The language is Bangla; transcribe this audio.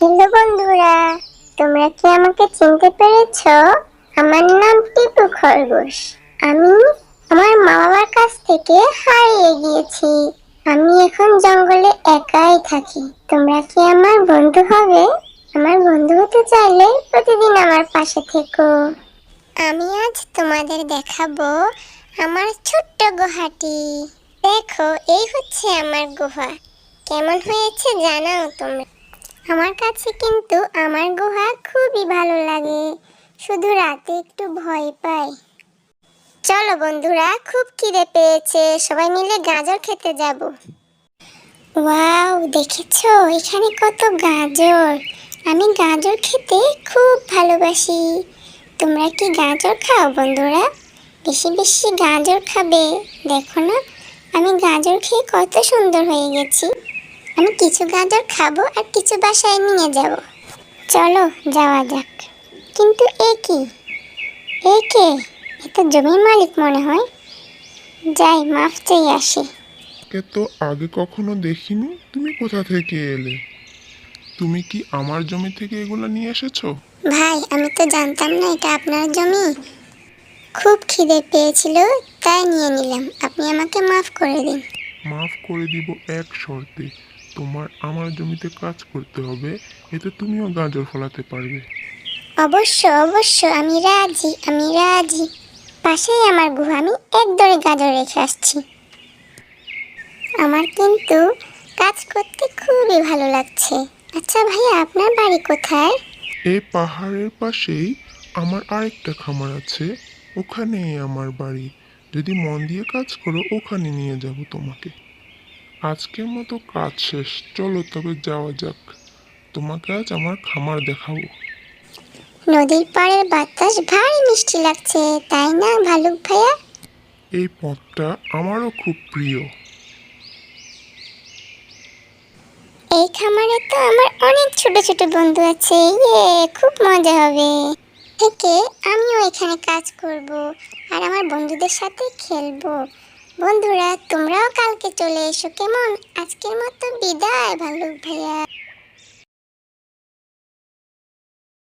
হ্যালো বন্ধুরা, তোমরা কি আমাকে চিনতে পেরেছ? আমার নাম টিপু খরগোশ। আমি আমার মা বাবার কাছ থেকে হারিয়ে গিয়েছি। আমি এখন জঙ্গলে একাই থাকি। তোমরা কি আমার বন্ধু হবে? আমার বন্ধু হতে চাইলে প্রতিদিন আমার পাশে থেকো। আমি আজ তোমাদের দেখাবো আমার ছোট্ট গুহাটি। দেখো, এই হচ্ছে আমার গুহা। কেমন হয়েছে জানাও তোমরা। আমার কাছে কিন্তু আমার গুহা খুবই ভালো লাগে। শুধু রাতে একটু ভয় পাই। চলো বন্ধুরা, খুব খিদে পেয়েছে। সবাই মিলে গাজর খেতে যাব। ওয়াও, দেখেছ? এখানে কত গাজর। আমি গাজর খেতে খুব ভালোবাসি। তোমরা কি গাজর খাও বন্ধুরা? বেশি বেশি গাজর খাবে। দেখো না, আমি গাজর খেয়ে কত সুন্দর হয়ে গেছি। আমি কিছু গাজর খাব আর কিছু বাসায় নিয়ে যাব। চলো যাওয়া যাক। কিন্তু এ কি? এ কে? এ তো জমির মালিক মনে হয়। যাই মাফ চাই আসি। কে তো আগে কখনো দেখিনি তুমি কোথা থেকে এলে? তুমি কি আমার জমি থেকে এগুলো নিয়ে এসেছ? ভাই আমি তো জানতাম না এটা আপনার জমি। খুব খিদে পেয়েছিল তাই নিয়ে নিলাম। আপনি আমাকে মাফ করে দিন। মাফ করে দিব এক শর্তে। তোমার আমার জমিতে কাজ করতে হবে এতে তুমিও গাজর ফলাতে পারবে। অবশ্য অবশ্য আমি রাজি আমি রাজি। পাশেই আমার গুহা আমি এক দরে গাজর রেখে আসছি। আমার কিন্তু কাজ করতে খুবই ভালো লাগছে। আচ্ছা ভাইয়া আপনার বাড়ি কোথায়? এই পাহাড়ের পাশেই আমার আরেকটা খামার আছে ওখানেই আমার বাড়ি। যদি মন দিয়ে কাজ করো ওখানে নিয়ে যাব তোমাকে। আজকের মতো কাজ শেষ। চলো তবে যাওয়া যাক। তোমাকে আজ আমার খামার দেখাবো। নদীর পাড়ের বাতাস ভারী মিষ্টি লাগছে তাই না ভালুক ভাইয়া? এই পথটা আমারও খুব প্রিয়। এই খামারে তো আমার অনেক ছোট ছোট বন্ধু আছে ইয়ে খুব মজা হবে। থেকে আমিও এখানে কাজ করব আর আমার বন্ধুদের সাথে খেলব। বন্ধুরা তোমরাও কালকে চলে এসো। কেমন? আজকের মতো বিদায় ভালুক ভাইয়া।